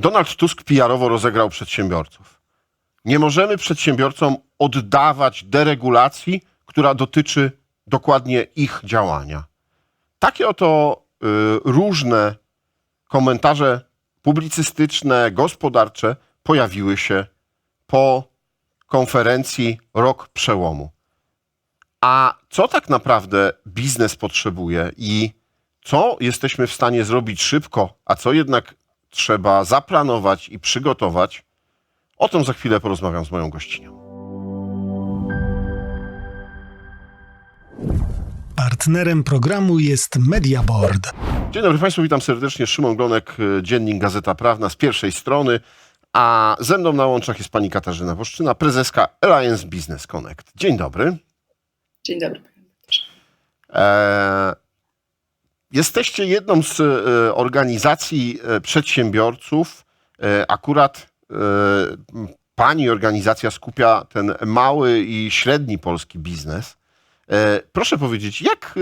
Donald Tusk PR-owo rozegrał przedsiębiorców. Nie możemy przedsiębiorcom oddawać deregulacji, która dotyczy dokładnie ich działania. Takie oto y, różne komentarze publicystyczne, gospodarcze pojawiły się po konferencji Rok Przełomu. A co tak naprawdę biznes potrzebuje i co jesteśmy w stanie zrobić szybko, a co jednak trzeba zaplanować i przygotować, o tym za chwilę porozmawiam z moją gościnią. Partnerem programu jest Mediaboard. Dzień dobry Państwu, witam serdecznie. Szymon Glonek, y, Dziennik Gazeta Prawna z pierwszej strony, a ze mną na łączach jest pani Katarzyna Woszczyna, prezeska Alliance Business Connect. Dzień dobry. Dzień dobry. panie redaktorze. E, jesteście jedną z e, organizacji e, przedsiębiorców. E, akurat pani organizacja skupia ten mały i średni polski biznes. Proszę powiedzieć, jak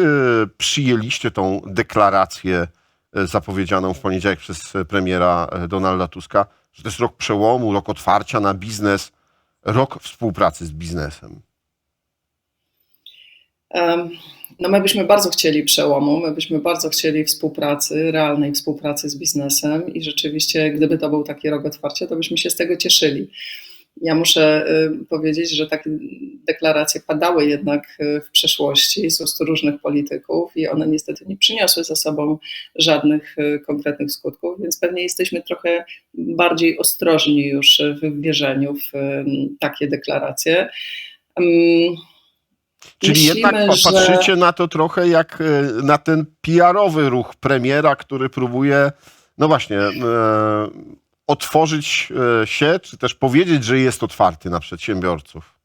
przyjęliście tą deklarację zapowiedzianą w poniedziałek przez premiera Donalda Tuska, że to jest rok przełomu, rok otwarcia na biznes, rok współpracy z biznesem? Em, No my byśmy bardzo chcieli przełomu, my byśmy bardzo chcieli współpracy, realnej współpracy z biznesem i rzeczywiście gdyby to był taki rok otwarcia, to byśmy się z tego cieszyli. Ja muszę y, powiedzieć, że takie deklaracje padały jednak y, w przeszłości z ust różnych polityków i one niestety nie przyniosły ze sobą żadnych y, konkretnych skutków, więc pewnie jesteśmy trochę bardziej ostrożni już w wierzeniu w takie deklaracje. Czyli Myślimy, jednak pa- że- patrzycie na to trochę jak e, na ten PR-owy ruch premiera, który próbuje, no właśnie, e, otworzyć e, się, czy też powiedzieć, że jest otwarty na przedsiębiorców.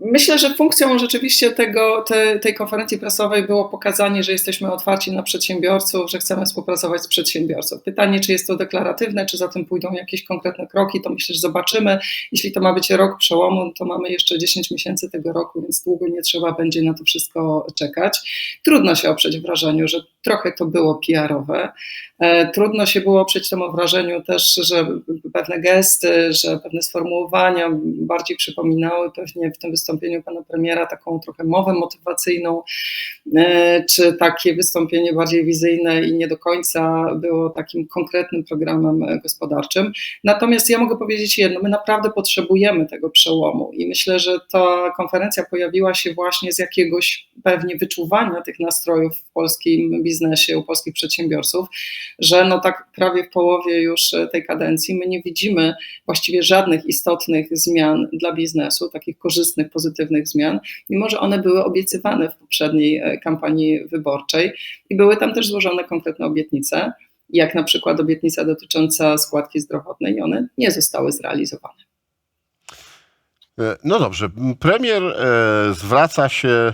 Myślę, że funkcją rzeczywiście tego, te, tej konferencji prasowej było pokazanie, że jesteśmy otwarci na przedsiębiorców, że chcemy współpracować z przedsiębiorców. Pytanie, czy jest to deklaratywne, czy za tym pójdą jakieś konkretne kroki, to myślę, że zobaczymy. Jeśli to ma być rok przełomu, to mamy jeszcze 10 miesięcy tego roku, więc długo nie trzeba będzie na to wszystko czekać. Trudno się oprzeć wrażeniu, że trochę to było PR-owe. E, Trudno się było oprzeć temu wrażeniu też, że pewne gesty, że pewne sformułowania bardziej przypominały pewnie w tym wystąpieniu pana premiera taką trochę mowę motywacyjną, e, czy takie wystąpienie bardziej wizyjne i nie do końca było takim konkretnym programem gospodarczym. Natomiast ja mogę powiedzieć jedno, my naprawdę potrzebujemy tego przełomu i myślę, że ta konferencja pojawiła się właśnie z jakiegoś pewnie wyczuwania tych nastrojów w polskim biznesie, u polskich przedsiębiorców, że no tak prawie w połowie już e, tej kadencji my nie widzimy właściwie żadnych istotnych zmian dla biznesu, takich korzystnych, pozytywnych zmian, mimo że one były obiecywane w poprzedniej e, kampanii wyborczej i były tam też złożone konkretne obietnice, jak na przykład obietnica dotycząca składki zdrowotnej i one nie zostały zrealizowane. E, No dobrze, premier zwraca się,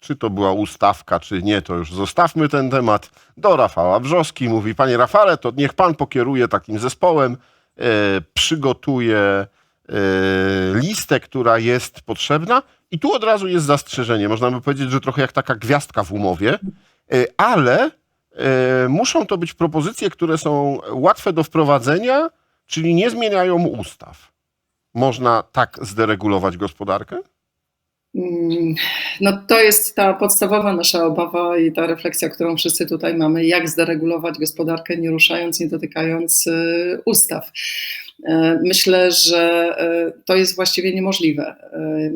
czy to była ustawka, czy nie, to już zostawmy ten temat, do Rafała Brzoski. Mówi, panie Rafale, to niech pan pokieruje takim zespołem, e, przygotuje e, listę, która jest potrzebna. I tu od razu jest zastrzeżenie, można by powiedzieć, że trochę jak taka gwiazdka w umowie, e, ale e, muszą to być propozycje, które są łatwe do wprowadzenia, czyli nie zmieniają ustaw. Można tak zderegulować gospodarkę? Mm, No to jest ta podstawowa nasza obawa i ta refleksja, którą wszyscy tutaj mamy, jak zderegulować gospodarkę, nie ruszając, nie dotykając y, ustaw. E, Myślę, że e, to jest właściwie niemożliwe. E,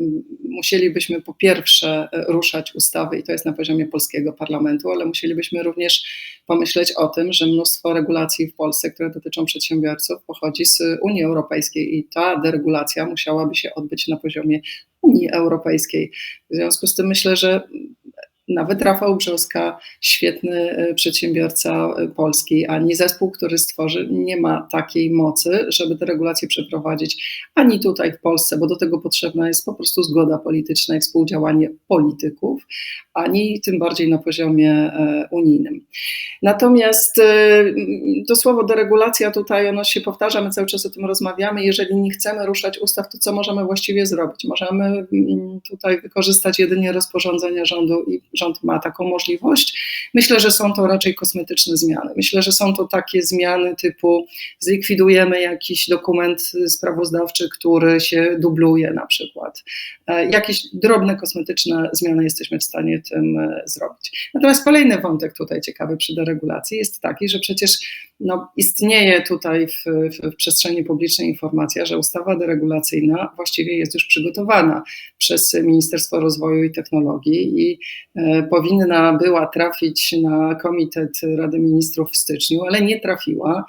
Musielibyśmy po pierwsze ruszać ustawy, i to jest na poziomie polskiego parlamentu, ale musielibyśmy również pomyśleć o tym, że mnóstwo regulacji w Polsce, które dotyczą przedsiębiorców, pochodzi z Unii Europejskiej i ta deregulacja musiałaby się odbyć na poziomie Unii Europejskiej. W związku z tym myślę, że nawet Rafał Brzoska, świetny e, przedsiębiorca e, polski, ani zespół, który stworzy, nie ma takiej mocy, żeby te regulacje przeprowadzić ani tutaj w Polsce, bo do tego potrzebna jest po prostu zgoda polityczna i współdziałanie polityków, ani tym bardziej na poziomie e, unijnym. Natomiast to słowo deregulacja tutaj ono się powtarza, my cały czas o tym rozmawiamy. Jeżeli nie chcemy ruszać ustaw, to co możemy właściwie zrobić? Możemy mm, tutaj wykorzystać jedynie rozporządzenia rządu i rząd ma taką możliwość. Myślę, że są to raczej kosmetyczne zmiany. Myślę, że są to takie zmiany typu zlikwidujemy jakiś dokument sprawozdawczy, który się dubluje na przykład. E, Jakieś drobne kosmetyczne zmiany jesteśmy w stanie tym e, zrobić. Natomiast kolejny wątek tutaj ciekawy przy deregulacji jest taki, że przecież no, istnieje tutaj w, w, przestrzeni publicznej informacja, że ustawa deregulacyjna właściwie jest już przygotowana przez Ministerstwo Rozwoju i Technologii i e, powinna była trafić na Komitet Rady Ministrów w styczniu, ale nie trafiła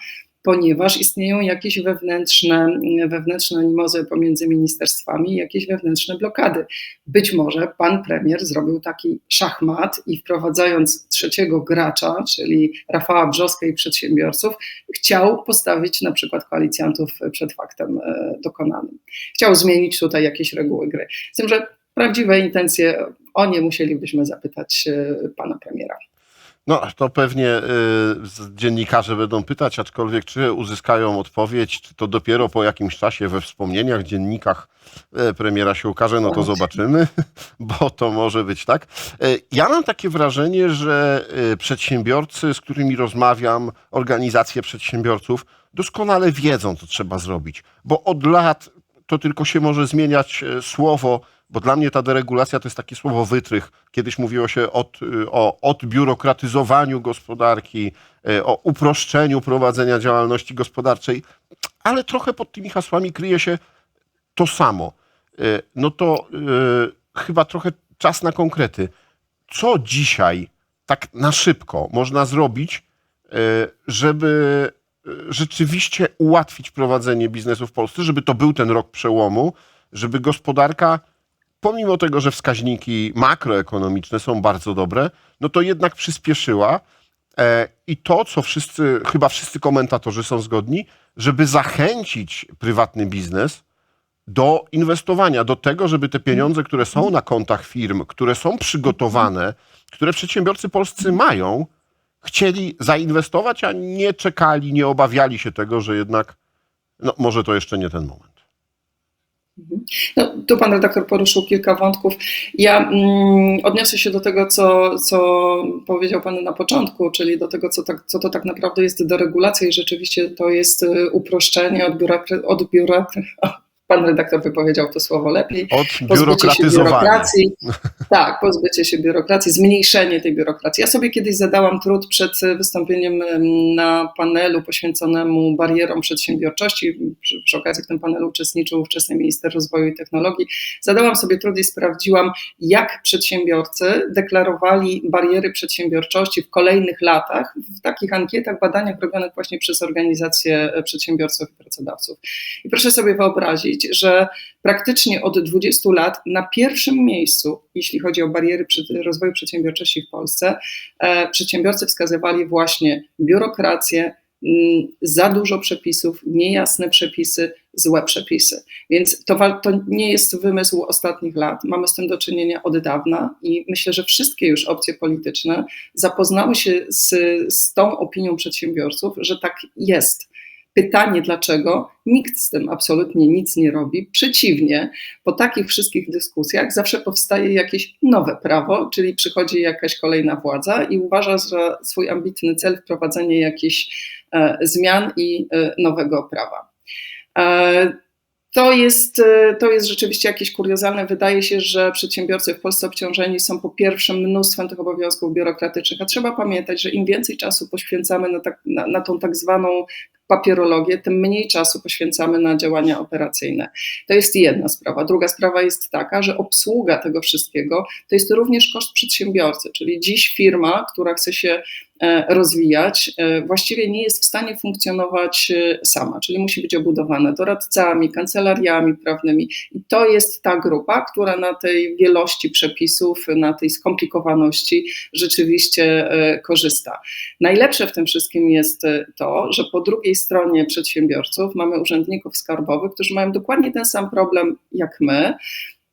ponieważ istnieją jakieś wewnętrzne, wewnętrzne animozy pomiędzy ministerstwami, jakieś wewnętrzne blokady. Być może pan premier zrobił taki szachmat i wprowadzając trzeciego gracza, czyli Rafała Brzoskę i przedsiębiorców, chciał postawić na przykład koalicjantów przed faktem e, dokonanym. Chciał zmienić tutaj jakieś reguły gry. Z tym, że prawdziwe intencje, o nie musielibyśmy zapytać e, pana premiera. No, to pewnie y, dziennikarze będą pytać, aczkolwiek czy uzyskają odpowiedź, czy to dopiero po jakimś czasie we wspomnieniach, dziennikach e, premiera się ukaże, no to zobaczymy, bo to może być tak. E, Ja mam takie wrażenie, że e, przedsiębiorcy, z którymi rozmawiam, organizacje przedsiębiorców, doskonale wiedzą, co trzeba zrobić, bo od lat to tylko się może zmieniać e, słowo, bo dla mnie ta deregulacja to jest takie słowo wytrych. Kiedyś mówiło się od, y, o odbiurokratyzowaniu gospodarki, y, o uproszczeniu prowadzenia działalności gospodarczej, ale trochę pod tymi hasłami kryje się to samo. Y, No to y, chyba trochę czas na konkrety. Co dzisiaj tak na szybko można zrobić, y, żeby rzeczywiście ułatwić prowadzenie biznesu w Polsce, żeby to był ten rok przełomu, żeby gospodarka pomimo tego, że wskaźniki makroekonomiczne są bardzo dobre, no to jednak przyspieszyła. E, I to, co wszyscy, chyba wszyscy komentatorzy są zgodni, żeby zachęcić prywatny biznes do inwestowania, do tego, żeby te pieniądze, które są na kontach firm, które są przygotowane, które przedsiębiorcy polscy mają, chcieli zainwestować, a nie czekali, nie obawiali się tego, że jednak no, może to jeszcze nie ten moment. No, tu pan redaktor poruszył kilka wątków. Ja mm, odniosę się do tego, co, co powiedział pan na początku, czyli do tego, co, tak, co to tak naprawdę jest deregulacja i rzeczywiście to jest y, uproszczenie, odbiura, odbiura, pan redaktor wypowiedział to słowo lepiej, Od pozbycie się biurokratyzowania. biurokracji. Tak, pozbycie się biurokracji, zmniejszenie tej biurokracji. Ja sobie kiedyś zadałam trud przed wystąpieniem em, na panelu poświęconemu barierom przedsiębiorczości. Przy, przy okazji w tym panelu uczestniczył ówczesny minister rozwoju i technologii. Zadałam sobie trud i sprawdziłam, jak przedsiębiorcy deklarowali bariery przedsiębiorczości w kolejnych latach w takich ankietach, badaniach robionych właśnie przez organizacje przedsiębiorców i pracodawców. I proszę sobie wyobrazić, że praktycznie od 20 lat na pierwszym miejscu, jeśli chodzi o bariery rozwoju przedsiębiorczości w Polsce, e, przedsiębiorcy wskazywali właśnie biurokrację, mm, za dużo przepisów, niejasne przepisy, złe przepisy. Więc to, to nie jest wymysł ostatnich lat. Mamy z tym do czynienia od dawna i myślę, że wszystkie już opcje polityczne zapoznały się z, z tą opinią przedsiębiorców, że tak jest. Pytanie dlaczego? Nikt z tym absolutnie nic nie robi. Przeciwnie, po takich wszystkich dyskusjach zawsze powstaje jakieś nowe prawo, czyli przychodzi jakaś kolejna władza i uważa za swój ambitny cel wprowadzenie jakichś e, zmian i e, nowego prawa. E, to jest, to jest rzeczywiście jakieś kuriozalne. Wydaje się, że przedsiębiorcy w Polsce obciążeni są po pierwsze mnóstwem tych obowiązków biurokratycznych, a trzeba pamiętać, że im więcej czasu poświęcamy na, tak, na, na tą tak zwaną papierologię, tym mniej czasu poświęcamy na działania operacyjne. To jest jedna sprawa. Druga sprawa jest taka, że obsługa tego wszystkiego to jest również koszt przedsiębiorcy, czyli dziś firma, która chce się e, rozwijać, e, właściwie nie jest w stanie funkcjonować e, sama, czyli musi być obudowana doradcami, kancelariami prawnymi. I to jest ta grupa, która na tej wielości przepisów, na tej skomplikowaności rzeczywiście korzysta. Najlepsze w tym wszystkim jest to, że po drugiej stronie przedsiębiorców mamy urzędników skarbowych, którzy mają dokładnie ten sam problem jak my.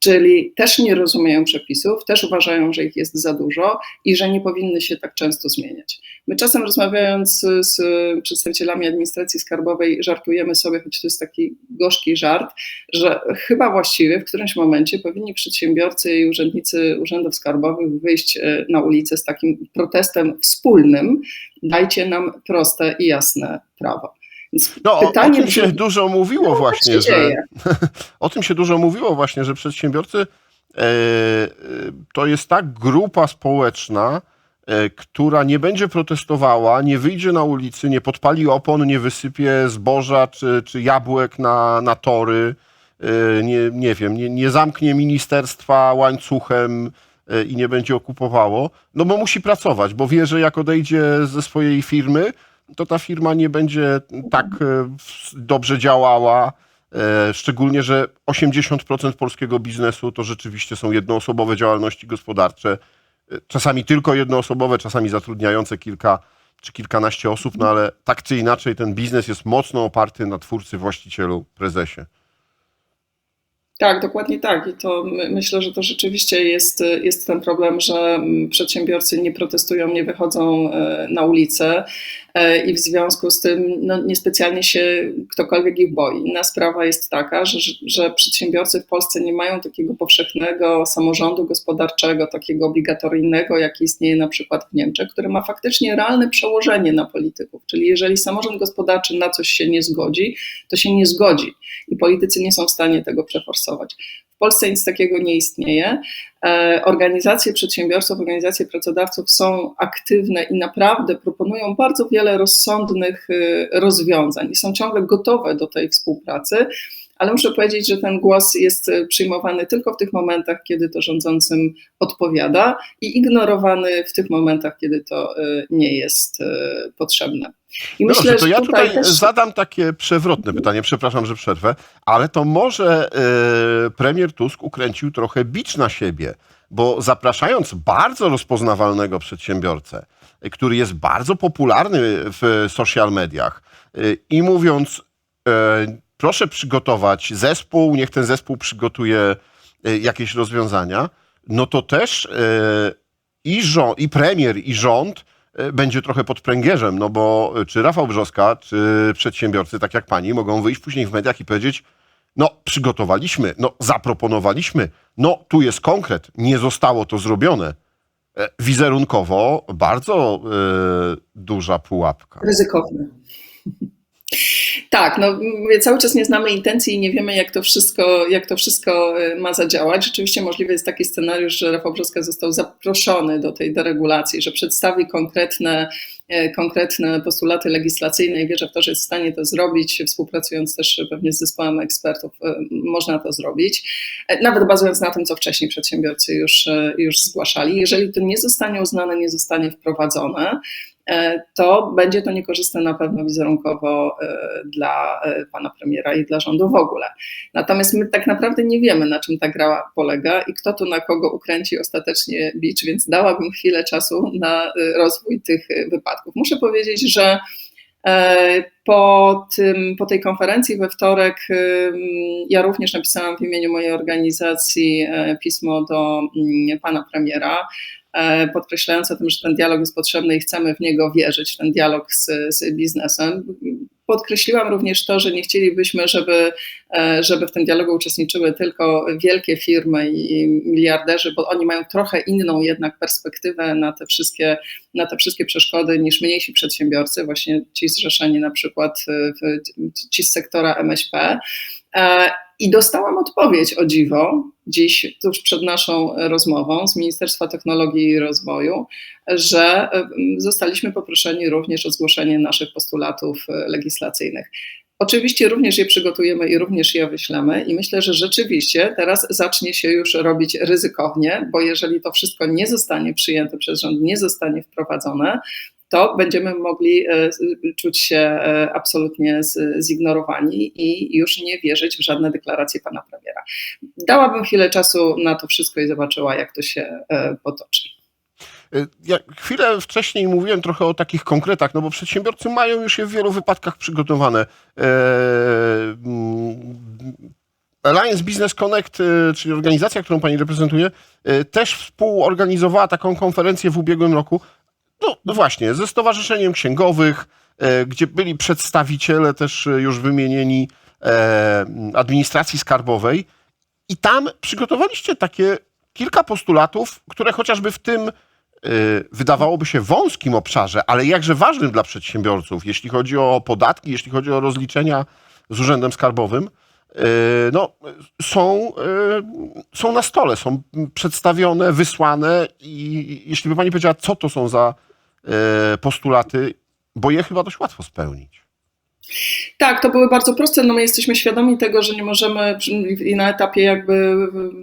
Czyli też nie rozumieją przepisów, też uważają, że ich jest za dużo i że nie powinny się tak często zmieniać. My czasem rozmawiając z, przedstawicielami administracji skarbowej, żartujemy sobie, choć to jest taki gorzki żart, że chyba właściwie w którymś momencie powinni przedsiębiorcy i urzędnicy urzędów skarbowych wyjść e, na ulicę z takim protestem wspólnym: dajcie nam proste i jasne prawo. No, o, o pytanie tym się dużo mówiło No, właśnie, że o tym się dużo mówiło właśnie, że przedsiębiorcy e, e, to jest ta grupa społeczna, e, która nie będzie protestowała, nie wyjdzie na ulicy, nie podpali opon, nie wysypie zboża czy, czy jabłek na, na tory, e, nie, nie wiem, nie, nie zamknie ministerstwa łańcuchem e, i nie będzie okupowało, no bo musi pracować, bo wie, że jak odejdzie ze swojej firmy, to ta firma nie będzie tak e, dobrze działała, E, Szczególnie, że 80% polskiego biznesu to rzeczywiście są jednoosobowe działalności gospodarcze. E, Czasami tylko jednoosobowe, czasami zatrudniające kilka czy kilkanaście osób, no ale tak czy inaczej ten biznes jest mocno oparty na twórcy, właścicielu, prezesie. Tak, dokładnie tak. I to my, myślę, że to rzeczywiście jest, jest ten problem, że mm, przedsiębiorcy nie protestują, nie wychodzą na ulicę i w związku z tym no, niespecjalnie się ktokolwiek ich boi. Inna sprawa jest taka, że, że przedsiębiorcy w Polsce nie mają takiego powszechnego samorządu gospodarczego, takiego obligatoryjnego, jaki istnieje na przykład w Niemczech, który ma faktycznie realne przełożenie na polityków. Czyli jeżeli samorząd gospodarczy na coś się nie zgodzi, to się nie zgodzi i politycy nie są w stanie tego przeforsować. Polsce nic takiego nie istnieje. E, Organizacje przedsiębiorców, organizacje pracodawców są aktywne i naprawdę proponują bardzo wiele rozsądnych y, rozwiązań i są ciągle gotowe do tej współpracy. Ale muszę powiedzieć, że ten głos jest y, przyjmowany tylko w tych momentach, kiedy to rządzącym odpowiada i ignorowany w tych momentach, kiedy to y, nie jest y, potrzebne. I No dobrze, to ja tutaj też- zadam takie przewrotne pytanie, przepraszam, że przerwę, ale to może e, premier Tusk ukręcił trochę bicz na siebie, bo zapraszając bardzo rozpoznawalnego przedsiębiorcę, e, który jest bardzo popularny w social mediach e, i mówiąc, e, proszę przygotować zespół, niech ten zespół przygotuje e, jakieś rozwiązania, no to też e, i, i premier, i rząd e, będzie trochę pod pręgierzem, no bo czy Rafał Brzoska, czy przedsiębiorcy, tak jak pani, mogą wyjść później w mediach i powiedzieć, no przygotowaliśmy, no zaproponowaliśmy, no tu jest konkret, nie zostało to zrobione. Wizerunkowo bardzo e, duża pułapka. Ryzykowny. Tak, no cały czas nie znamy intencji i nie wiemy, jak to wszystko, jak to wszystko y, ma zadziałać. Rzeczywiście możliwy jest taki scenariusz, że Rafał Brzoska został zaproszony do tej deregulacji, że przedstawi konkretne, e, konkretne postulaty legislacyjne i wierzę w to, że jest w stanie to zrobić, współpracując też pewnie z zespołem ekspertów, e, można to zrobić, E, nawet bazując na tym, co wcześniej przedsiębiorcy już, już zgłaszali. Jeżeli to nie zostanie uznane, nie zostanie wprowadzone, to będzie to niekorzystne na pewno wizerunkowo e, dla e, pana premiera i dla rządu w ogóle. Natomiast my tak naprawdę nie wiemy, na czym ta gra polega i kto tu na kogo ukręci ostatecznie bicz, więc dałabym chwilę czasu na e, rozwój tych e, wypadków. Muszę powiedzieć, że e, po, tym, po tej konferencji we wtorek ja również napisałam w imieniu mojej organizacji e, pismo do pana premiera, e, podkreślając o tym, że ten dialog jest potrzebny i chcemy w niego wierzyć, ten dialog z, z biznesem. Podkreśliłam również to, że nie chcielibyśmy, żeby, e, żeby w tym dialogu uczestniczyły tylko wielkie firmy i miliarderzy, bo oni mają trochę inną jednak perspektywę na te wszystkie, na te wszystkie przeszkody niż mniejsi przedsiębiorcy, właśnie ci zrzeszeni na przykład w, ci z sektora MŚP. I dostałam odpowiedź o dziwo dziś, tuż przed naszą rozmową z Ministerstwa Technologii i Rozwoju, że zostaliśmy poproszeni również o zgłoszenie naszych postulatów e, legislacyjnych. Oczywiście również je przygotujemy i również je wyślemy i myślę, że rzeczywiście teraz zacznie się już robić ryzykownie, bo jeżeli to wszystko nie zostanie przyjęte przez rząd, nie zostanie wprowadzone, to będziemy mogli e, czuć się e, absolutnie zignorowani i już nie wierzyć w żadne deklaracje pana premiera. Dałabym chwilę czasu na to wszystko i zobaczyła, jak to się e, potoczy. Ja chwilę wcześniej mówiłem trochę o takich konkretach, no bo przedsiębiorcy mają już je w wielu wypadkach przygotowane. Mm, Alliance Business Connect, czyli organizacja, którą pani reprezentuje, też współorganizowała taką konferencję w ubiegłym roku. No, no właśnie, ze Stowarzyszeniem Księgowych, y, gdzie byli przedstawiciele też y, już wymienieni e, administracji skarbowej. I tam przygotowaliście takie kilka postulatów, które chociażby w tym wydawałoby się wąskim obszarze, ale jakże ważnym dla przedsiębiorców, jeśli chodzi o podatki, jeśli chodzi o rozliczenia z Urzędem Skarbowym, no, są, są na stole, są przedstawione, wysłane i jeśli by pani powiedziała, co to są za postulaty, bo je chyba dość łatwo spełnić. Tak, to były bardzo proste. No my jesteśmy świadomi tego, że nie możemy i na etapie jakby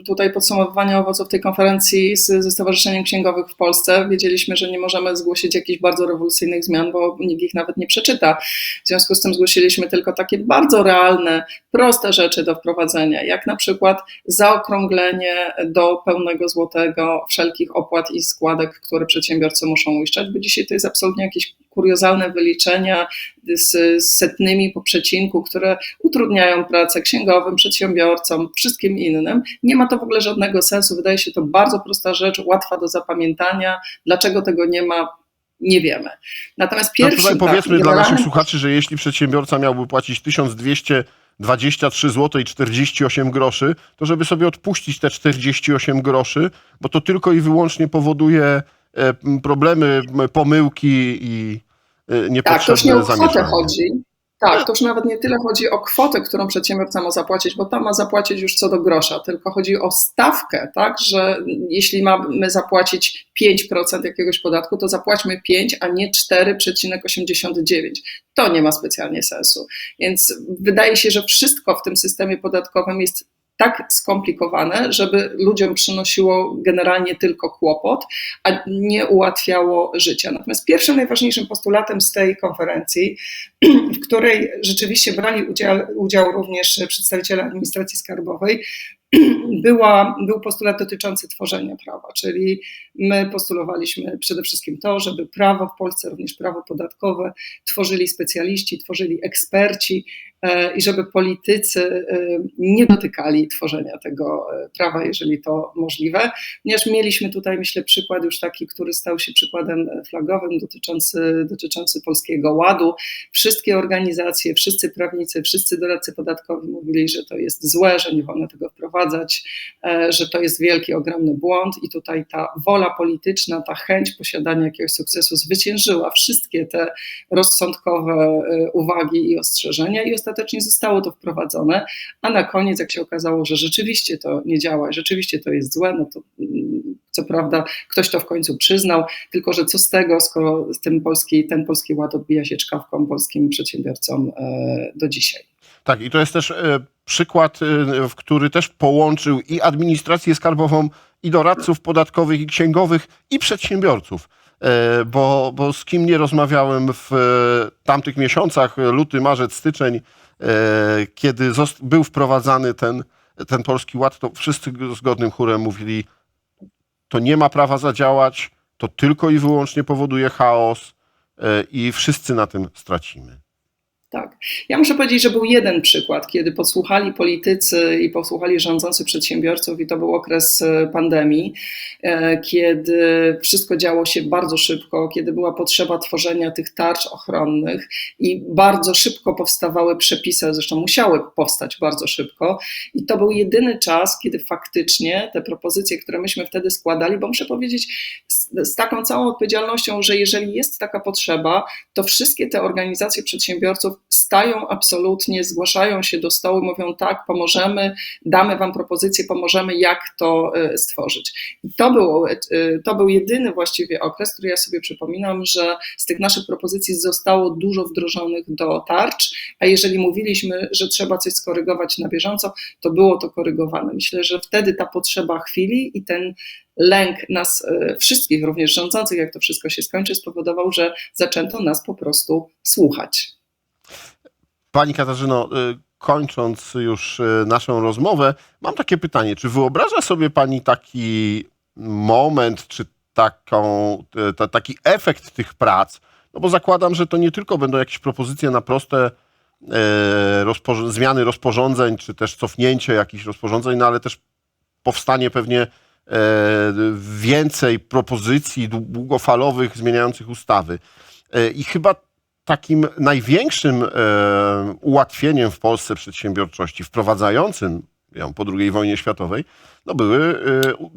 tutaj podsumowywania owoców tej konferencji z, ze Stowarzyszeniem Księgowych w Polsce wiedzieliśmy, że nie możemy zgłosić jakichś bardzo rewolucyjnych zmian, bo nikt ich nawet nie przeczyta. W związku z tym zgłosiliśmy tylko takie bardzo realne, proste rzeczy do wprowadzenia, jak na przykład zaokrąglenie do pełnego złotego wszelkich opłat i składek, które przedsiębiorcy muszą uiszczać, bo dzisiaj to jest absolutnie jakieś kuriozalne wyliczenia z, setnymi po przecinku, które utrudniają pracę księgowym, przedsiębiorcom, wszystkim innym. Nie ma to w ogóle żadnego sensu. Wydaje się to bardzo prosta rzecz, łatwa do zapamiętania. Dlaczego tego nie ma, nie wiemy. Natomiast No pierwszy. tutaj powiedzmy dla naszych słuchaczy, że jeśli przedsiębiorca miałby płacić 1223 zł i 48 groszy, to żeby sobie odpuścić te 48 groszy, bo to tylko i wyłącznie powoduje problemy, m, pomyłki i e, Tak, to już nie niepotrzebne o kwotę zamieszanie. chodzi. Tak, to już nawet nie tyle chodzi o kwotę, którą przedsiębiorca ma zapłacić, bo tam ma zapłacić już co do grosza, tylko chodzi o stawkę, tak, że jeśli mamy zapłacić 5% jakiegoś podatku, to zapłaćmy 5, a nie 4,89. To nie ma specjalnie sensu. Więc wydaje się, że wszystko w tym systemie podatkowym jest tak skomplikowane, żeby ludziom przynosiło generalnie tylko kłopot, a nie ułatwiało życia. Natomiast pierwszym najważniejszym postulatem z tej konferencji, w której rzeczywiście brali udział, udział również przedstawiciele administracji skarbowej, była, był postulat dotyczący tworzenia prawa, czyli my postulowaliśmy przede wszystkim to, żeby prawo w Polsce, również prawo podatkowe, tworzyli specjaliści, tworzyli eksperci e, i żeby politycy e, nie dotykali tworzenia tego e, prawa, jeżeli to możliwe. Ponieważ mieliśmy tutaj, myślę, przykład już taki, który stał się przykładem flagowym dotyczący, dotyczący Polskiego Ładu. Wszystkie organizacje, wszyscy prawnicy, wszyscy doradcy podatkowi mówili, że to jest złe, że nie wolno tego wprowadzać, że to jest wielki, ogromny błąd i tutaj ta wola polityczna, ta chęć posiadania jakiegoś sukcesu zwyciężyła wszystkie te rozsądkowe e, uwagi i ostrzeżenia i ostatecznie zostało to wprowadzone, a na koniec jak się okazało, że rzeczywiście to nie działa, rzeczywiście to jest złe, no to mm, co prawda ktoś to w końcu przyznał, tylko że co z tego, skoro tym polski, ten polski ład odbija się czkawką polskim przedsiębiorcom e, do dzisiaj. Tak, i to jest też e, przykład, e, w który też połączył i administrację skarbową, i doradców podatkowych, i księgowych, i przedsiębiorców. E, Bo, bo z kim nie rozmawiałem w e, tamtych miesiącach, luty, marzec, styczeń, e, kiedy był wprowadzany ten, ten polski ład, to wszyscy zgodnym chórem mówili, to nie ma prawa zadziałać, to tylko i wyłącznie powoduje chaos i wszyscy na tym stracimy. Tak. Ja muszę powiedzieć, że był jeden przykład, kiedy podsłuchali politycy i posłuchali rządzący przedsiębiorców, i to był okres e, pandemii, e, kiedy wszystko działo się bardzo szybko, kiedy była potrzeba tworzenia tych tarcz ochronnych i bardzo szybko powstawały przepisy, zresztą musiały powstać bardzo szybko. I to był jedyny czas, kiedy faktycznie te propozycje, które myśmy wtedy składali, bo muszę powiedzieć z, z taką całą odpowiedzialnością, że jeżeli jest taka potrzeba, to wszystkie te organizacje przedsiębiorców stają absolutnie, zgłaszają się do stołu, mówią tak, pomożemy, damy wam propozycję, pomożemy, jak to e, stworzyć. I to, było, e, to był jedyny właściwie okres, który ja sobie przypominam, że z tych naszych propozycji zostało dużo wdrożonych do tarcz, a jeżeli mówiliśmy, że trzeba coś skorygować na bieżąco, to było to korygowane. Myślę, że wtedy ta potrzeba chwili i ten lęk nas e, wszystkich, również rządzących, jak to wszystko się skończy, spowodował, że zaczęto nas po prostu słuchać. Pani Katarzyno, y, kończąc już y, naszą rozmowę, mam takie pytanie. Czy wyobraża sobie Pani taki moment, czy taką, y, ta, taki efekt tych prac? No bo zakładam, że to nie tylko będą jakieś propozycje na proste e, zmiany rozporządzeń, czy też cofnięcie jakichś rozporządzeń, no ale też powstanie pewnie e, więcej propozycji długofalowych zmieniających ustawy. E, I chyba takim największym e, ułatwieniem w Polsce przedsiębiorczości, wprowadzającym ją po II wojnie światowej, no były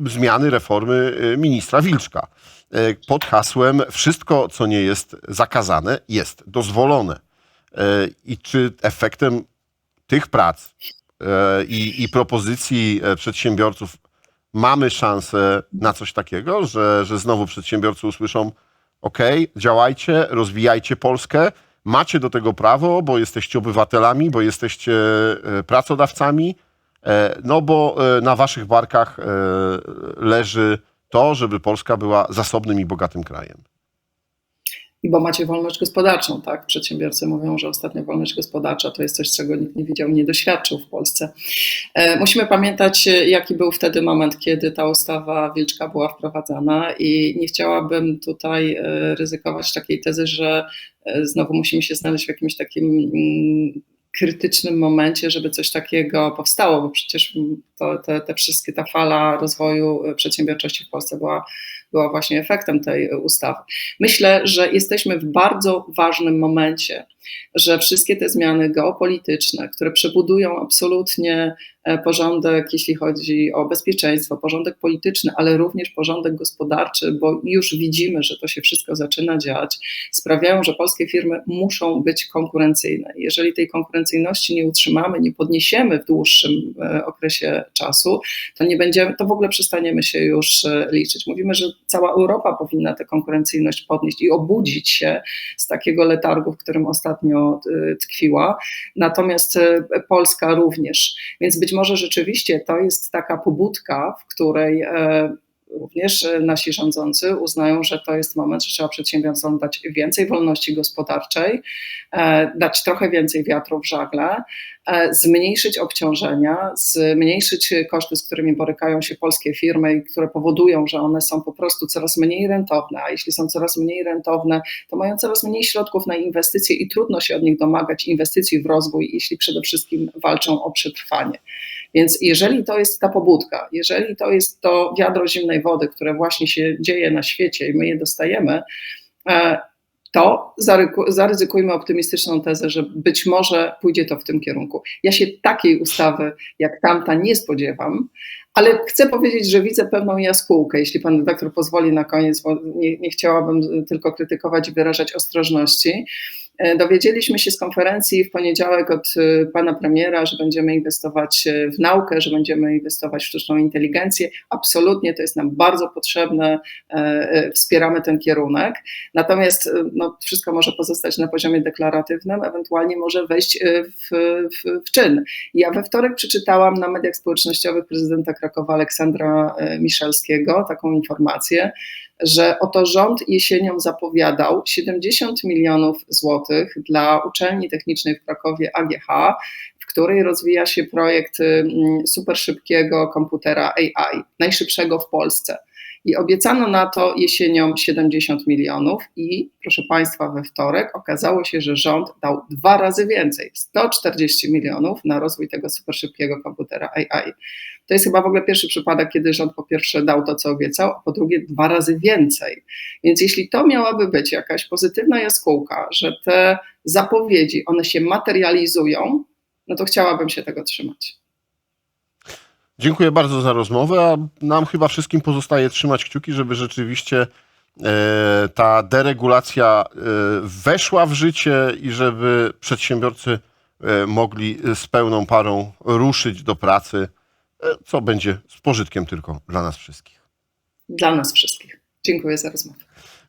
e, zmiany reformy e, ministra Wilczka pod hasłem wszystko, co nie jest zakazane, jest dozwolone. I czy efektem tych prac i, i propozycji przedsiębiorców mamy szansę na coś takiego, że, że znowu przedsiębiorcy usłyszą: OK, działajcie, rozwijajcie Polskę, macie do tego prawo, bo jesteście obywatelami, bo jesteście e, pracodawcami, e, no bo e, na waszych barkach leży to, żeby Polska była zasobnym i bogatym krajem. I bo macie wolność gospodarczą, tak? Przedsiębiorcy mówią, że ostatnia wolność gospodarcza to jest coś, czego nikt nie widział, nie doświadczył w Polsce. E, Musimy pamiętać, e, jaki był wtedy moment, kiedy ta ustawa Wilczka była wprowadzana, i nie chciałabym tutaj e, ryzykować takiej tezy, że znowu musimy się znaleźć w jakimś takim mm, krytycznym momencie, żeby coś takiego powstało, bo przecież to, te, te wszystkie, ta fala rozwoju przedsiębiorczości w Polsce była, była właśnie efektem tej e, ustawy. Myślę, że jesteśmy w bardzo ważnym momencie, że wszystkie te zmiany geopolityczne, które przebudują absolutnie porządek, jeśli chodzi o bezpieczeństwo, porządek polityczny, ale również porządek gospodarczy, bo już widzimy, że to się wszystko zaczyna dziać, sprawiają, że polskie firmy muszą być konkurencyjne. Jeżeli tej konkurencyjności nie utrzymamy, nie podniesiemy w dłuższym e, okresie czasu, to nie będziemy, to w ogóle przestaniemy się już e, liczyć. Mówimy, że cała Europa powinna tę konkurencyjność podnieść i obudzić się z takiego letargu, w którym ostatnio e, tkwiła. Natomiast e, Polska również. Więc być może rzeczywiście to jest taka pobudka, w której e, również nasi rządzący uznają, że to jest moment, że trzeba przedsiębiorcom dać więcej wolności gospodarczej, e, dać trochę więcej wiatru w żagle, zmniejszyć obciążenia, zmniejszyć koszty, z którymi borykają się polskie firmy i które powodują, że one są po prostu coraz mniej rentowne, a jeśli są coraz mniej rentowne, to mają coraz mniej środków na inwestycje i trudno się od nich domagać inwestycji w rozwój, jeśli przede wszystkim walczą o przetrwanie. Więc jeżeli to jest ta pobudka, jeżeli to jest to wiadro zimnej wody, które właśnie się dzieje na świecie i my je dostajemy, e, to zaryzykujmy optymistyczną tezę, że być może pójdzie to w tym kierunku. Ja się takiej ustawy jak tamta nie spodziewam, ale chcę powiedzieć, że widzę pewną jaskółkę, jeśli pan redaktor pozwoli na koniec, bo nie, nie chciałabym tylko krytykować i wyrażać ostrożności. E, Dowiedzieliśmy się z konferencji w poniedziałek od e, pana premiera, że będziemy inwestować e, w naukę, że będziemy inwestować w sztuczną inteligencję. Absolutnie to jest nam bardzo potrzebne, wspieramy ten kierunek. Natomiast no, wszystko może pozostać na poziomie deklaratywnym, ewentualnie może wejść w, w, w czyn. Ja we wtorek przeczytałam na mediach społecznościowych prezydenta Krakowa Aleksandra Miszalskiego taką informację, że oto rząd jesienią zapowiadał 70 milionów złotych dla uczelni technicznej w Krakowie AGH, w której rozwija się projekt mm, super szybkiego komputera AI, najszybszego w Polsce. I obiecano na to jesienią 70 milionów, i proszę Państwa, we wtorek okazało się, że rząd dał dwa razy więcej 140 milionów na rozwój tego super szybkiego komputera AI. To jest chyba w ogóle pierwszy przypadek, kiedy rząd po pierwsze dał to, co obiecał, a po drugie dwa razy więcej. Więc jeśli to miałaby być jakaś pozytywna jaskółka, że te zapowiedzi, one się materializują, no to chciałabym się tego trzymać. Dziękuję bardzo za rozmowę, a nam chyba wszystkim pozostaje trzymać kciuki, żeby rzeczywiście e, ta deregulacja e, weszła w życie i żeby przedsiębiorcy e, mogli z pełną parą ruszyć do pracy, co będzie z pożytkiem tylko dla nas wszystkich. Dla nas wszystkich. Dziękuję za rozmowę.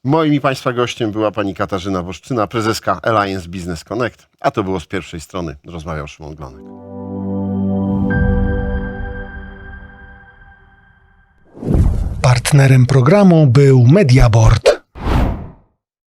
Moim i Państwa gościem była pani Katarzyna Woszczyna, prezeska Alliance Business Connect, a to było z pierwszej strony. Rozmawiał Szymon Glonek. Partnerem programu był Mediaboard.